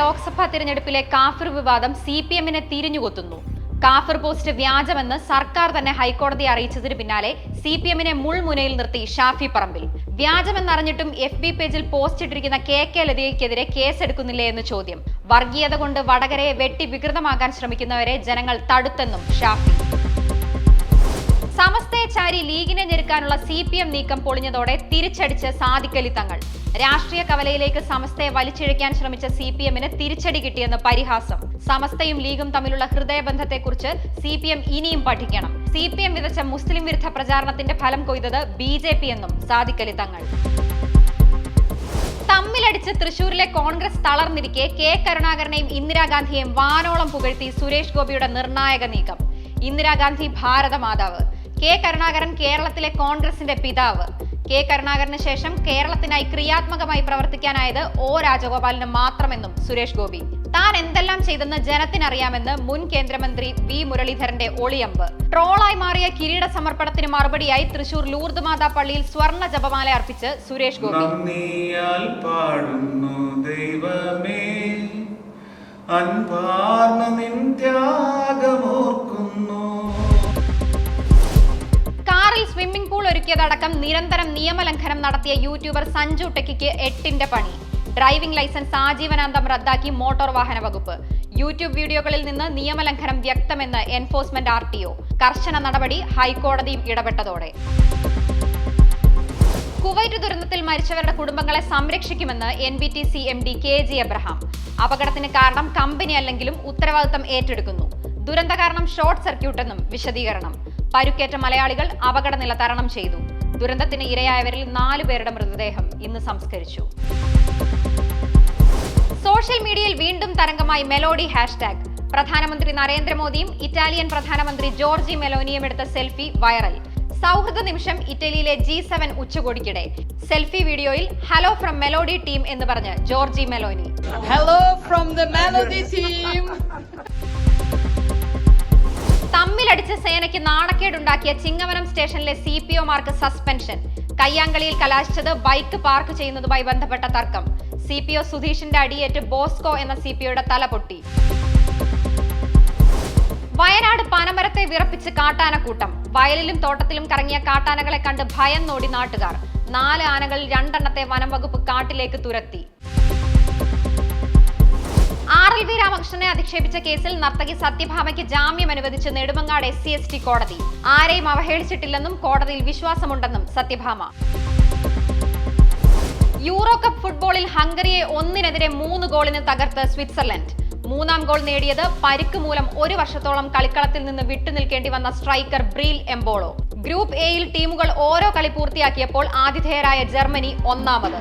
ലോക്സഭാ തിരഞ്ഞെടുപ്പിലെ കാഫിർ വിവാദം സി പി എമ്മിനെ തിരിഞ്ഞുകൊത്തുന്നു. കാഫിർ പോസ്റ്റ് വ്യാജമെന്ന് സർക്കാർ തന്നെ ഹൈക്കോടതിയെ അറിയിച്ചതിന് പിന്നാലെ സി പി എമ്മിനെ മുൾമുനയിൽ നിർത്തി ഷാഫി പറമ്പിൽ. വ്യാജമെന്നറിഞ്ഞിട്ടും എഫ് ബി പേജിൽ പോസ്റ്റ് ഇട്ടിരിക്കുന്ന കെ കെ ലതികയ്ക്കെതിരെ കേസെടുക്കുന്നില്ലേ എന്ന് ചോദ്യം. വർഗീയത കൊണ്ട് വടകരയെ വെട്ടി വികൃതമാക്കാൻ ശ്രമിക്കുന്നവരെ ജനങ്ങൾ തടുത്തെന്നും ഷാഫി. സമസ്തയെ ലീഗിനെ ഞെരുക്കാനുള്ള സി പി എം നീക്കം പൊളിഞ്ഞതോടെ തിരിച്ചടിച്ച് സാദിക്കലി തങ്ങൾ. രാഷ്ട്രീയ കവലയിലേക്ക് സമസ്തയെ വലിച്ചിഴക്കാൻ ശ്രമിച്ച സി പി എമ്മിന് തിരിച്ചടി കിട്ടിയെന്ന് പരിഹാസം. സമസ്തയും ലീഗും തമ്മിലുള്ള ഹൃദയബന്ധത്തെക്കുറിച്ച് സി പി എം ഇനിയും പഠിക്കണം. സി പി എം വിതച്ച മുസ്ലിം വിരുദ്ധ പ്രചാരണത്തിന്റെ ഫലം കൊയ്തത് ബി ജെ പി എന്നും സാദിക്കലി തങ്ങൾ. തമ്മിലടിച്ച് തൃശൂരിലെ കോൺഗ്രസ് തളർന്നിരിക്കെ കെ കരുണാകരനെയും ഇന്ദിരാഗാന്ധിയെയും വാനോളം പുകഴ്ത്തി സുരേഷ് ഗോപിയുടെ നിർണായക നീക്കം. ഇന്ദിരാഗാന്ധി ഭാരതമാതാവ് കെ കരുണാകരൻ കേരളത്തിലെ കോൺഗ്രസിന്റെ പിതാവ്. കെ കരുണാകരന് ശേഷം കേരളത്തിനായി ക്രിയാത്മകമായി പ്രവർത്തിക്കാനായത് ഒ രാജഗോപാലിന് മാത്രമെന്നും സുരേഷ് ഗോപി. താൻ എന്തെല്ലാം ചെയ്തെന്ന് ജനത്തിനറിയാമെന്ന് മുൻ കേന്ദ്രമന്ത്രി വി മുരളീധരന്റെ ഒളിയമ്പ്. ട്രോളായി മാറിയ കിരീട സമർപ്പണത്തിന് മറുപടിയായി തൃശൂർ ലൂർദ് മാതാ പള്ളിയിൽ സ്വർണ ജപമാല അർപ്പിച്ച് സുരേഷ് ഗോപി. ദൈവമേ. അൻപാർന്ന നിൻ സ്വിമ്മിംഗ് നിരന്തരം നിയമലംഘനം നടത്തിയ യൂട്യൂബർ സഞ്ജു ടെക്കിക്ക് എട്ടിന്റെ പണി. ഡ്രൈവിംഗ് ലൈസൻസ് ആജീവനാന്തം റദ്ദാക്കി മോട്ടോർ വാഹന വകുപ്പ്. യൂട്യൂബ് വീഡിയോകളിൽ നിന്ന് നിയമലംഘനം വ്യക്തമെന്ന് എൻഫോഴ്സ്മെന്റ് ആർ കർശന നടപടി ഹൈക്കോടതിയും ഇടപെട്ടതോടെ. കുവൈറ്റ് ദുരന്തത്തിൽ മരിച്ചവരുടെ കുടുംബങ്ങളെ സംരക്ഷിക്കുമെന്ന് N B T C M D K G Abraham അപകടത്തിന് കാരണം കമ്പനി അല്ലെങ്കിലും ഉത്തരവാദിത്തം ഏറ്റെടുക്കുന്നു. ദുരന്ത കാരണം ഷോർട്ട് സർക്യൂട്ടെന്നും വിശദീകരണം. പരുക്കേറ്റ മലയാളികൾ അപകടനില തരണം ചെയ്തു. ദുരന്തത്തിന് ഇരയായവരിൽ നാലു പേരുടെ മൃതദേഹം ഇന്ന് സംസ്കരിച്ചു. സോഷ്യൽ മീഡിയയിൽ വീണ്ടും തരംഗമായി മെലോഡി ഹാഷ്ടാഗ്. പ്രധാനമന്ത്രി നരേന്ദ്രമോദിയും ഇറ്റാലിയൻ പ്രധാനമന്ത്രി ജോർജി മെലോനിയും എടുത്ത സെൽഫി വൈറൽ. സൗഹൃദ നിമിഷം ഇറ്റലിയിലെ ജി സെവൻ ഉച്ചകോടിക്കിടെ. സെൽഫി വീഡിയോയിൽ ഹലോ ഫ്രം മെലോഡി ടീം എന്ന് പറഞ്ഞ് Giorgia Meloni. Hello from the Melodi team. സേനയ്ക്ക് നാണക്കേടുണ്ടാക്കിയ ചിങ്ങവനം സ്റ്റേഷനിലെ സി പി ഒമാർക്ക് സസ്പെൻഷൻ. കയ്യാങ്കളിയിൽ കലാശിച്ചത് ബൈക്ക് പാർക്ക് ചെയ്യുന്നതുമായി ബന്ധപ്പെട്ട തർക്കം. സി പി ഒ സുധീഷിന്റെ അടിയേറ്റ് ബോസ്കോ എന്ന സി പി ഒയുടെ തല പൊട്ടി. വയനാട് പനമരത്തെ വിറപ്പിച്ച് കാട്ടാനക്കൂട്ടം. വയലിലും തോട്ടത്തിലും കറങ്ങിയ കാട്ടാനകളെ കണ്ട് ഭയം നോടി നാട്ടുകാർ. നാല് ആനകളിൽ രണ്ടെണ്ണത്തെ വനം വകുപ്പ് കാട്ടിലേക്ക് തുരത്തി. രാമകൃഷ്ണനെ അധിക്ഷേപിച്ച കേസിൽ നർത്തകി സത്യഭാമയ്ക്ക് ജാമ്യം അനുവദിച്ച് Nedumangad S C S T കോടതി. ആരെയും അവഹേളിച്ചിട്ടില്ലെന്നും കോടതിയിൽ വിശ്വാസമുണ്ടെന്നും സത്യഭാമ. യൂറോ കപ്പ് ഫുട്ബോളിൽ ഹംഗറിയെ ഒന്നിനെതിരെ മൂന്ന് ഗോളിന് തകർത്ത് സ്വിറ്റ്സർലൻഡ്. മൂന്നാം ഗോൾ നേടിയത് പരിക്ക് മൂലം ഒരു വർഷത്തോളം കളിക്കളത്തിൽ നിന്ന് വിട്ടുനിൽക്കേണ്ടി വന്ന സ്ട്രൈക്കർ ബ്രീൽ എംബോളോ. ഗ്രൂപ്പ് എയിൽ ടീമുകൾ ഓരോ കളി പൂർത്തിയാക്കിയപ്പോൾ ആതിഥേയരായ ജർമ്മനി ഒന്നാമത്.